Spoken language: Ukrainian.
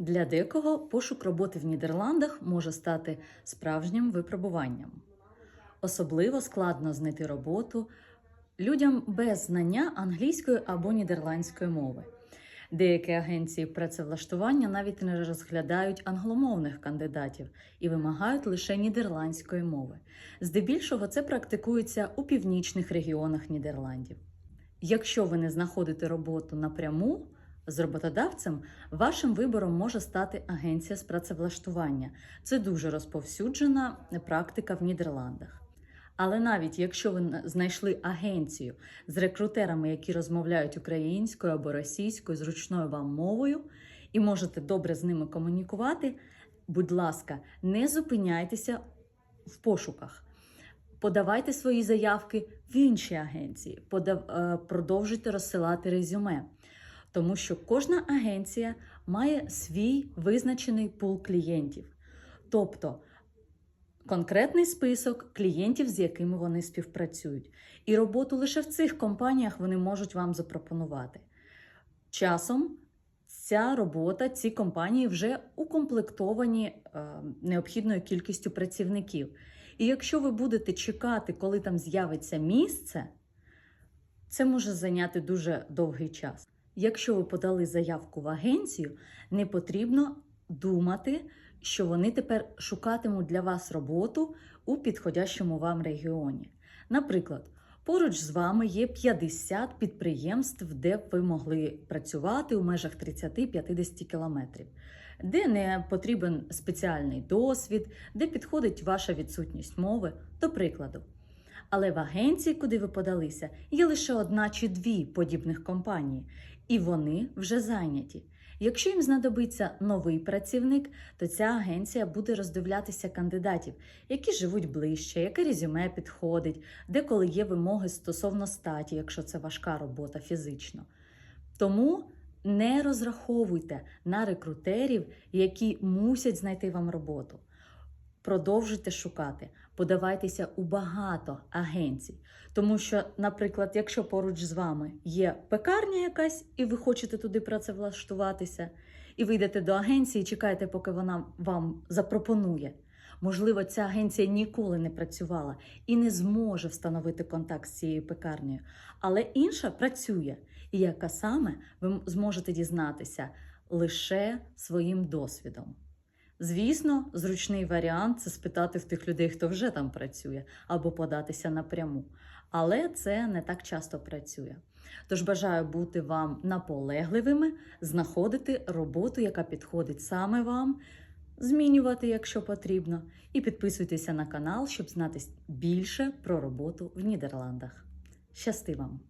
Для декого пошук роботи в Нідерландах може стати справжнім випробуванням. Особливо складно знайти роботу людям без знання англійської або нідерландської мови. Деякі агенції працевлаштування навіть не розглядають англомовних кандидатів і вимагають лише нідерландської мови. Здебільшого це практикується у північних регіонах Нідерландів. Якщо ви не знаходите роботу напряму з роботодавцем, вашим вибором може стати агенція з працевлаштування. Це дуже розповсюджена практика в Нідерландах. Але навіть якщо ви знайшли агенцію з рекрутерами, які розмовляють українською або російською, зручною вам мовою, і можете добре з ними комунікувати, будь ласка, не зупиняйтеся в пошуках. Подавайте свої заявки в інші агенції, е, продовжуйте розсилати резюме, тому що кожна агенція має свій визначений пул клієнтів. Тобто конкретний список клієнтів, з якими вони співпрацюють. І роботу лише в цих компаніях вони можуть вам запропонувати. Часом ця робота, ці компанії вже укомплектовані е, необхідною кількістю працівників. І якщо ви будете чекати, коли там з'явиться місце, це може зайняти дуже довгий час. Якщо ви подали заявку в агенцію, не потрібно думати, що вони тепер шукатимуть для вас роботу у підходящому вам регіоні. Наприклад, поруч з вами є 50 підприємств, де б ви могли працювати у межах 30-50 кілометрів, де не потрібен спеціальний досвід, де підходить ваша відсутність мови, до прикладу. Але в агенції, куди ви подалися, є лише одна чи дві подібних компанії, і вони вже зайняті. Якщо їм знадобиться новий працівник, то ця агенція буде роздивлятися кандидатів, які живуть ближче, яке резюме підходить, деколи є вимоги стосовно статі, якщо це важка робота фізично. Тому не розраховуйте на рекрутерів, які мусять знайти вам роботу. Продовжуйте шукати, подавайтеся у багато агенцій. Тому що, наприклад, якщо поруч з вами є пекарня якась, і ви хочете туди працевлаштуватися, і ви йдете до агенції, чекаєте, поки вона вам запропонує. Можливо, ця агенція ніколи не працювала і не зможе встановити контакт з цією пекарнею, але інша працює, і яка саме ви зможете дізнатися лише своїм досвідом. Звісно, зручний варіант це спитати в тих людей, хто вже там працює, або податися напряму. Але це не так часто працює. Тож бажаю бути вам наполегливими, знаходити роботу, яка підходить саме вам, змінювати, якщо потрібно, і підписуйтеся на канал, щоб знати більше про роботу в Нідерландах. Щасти вам!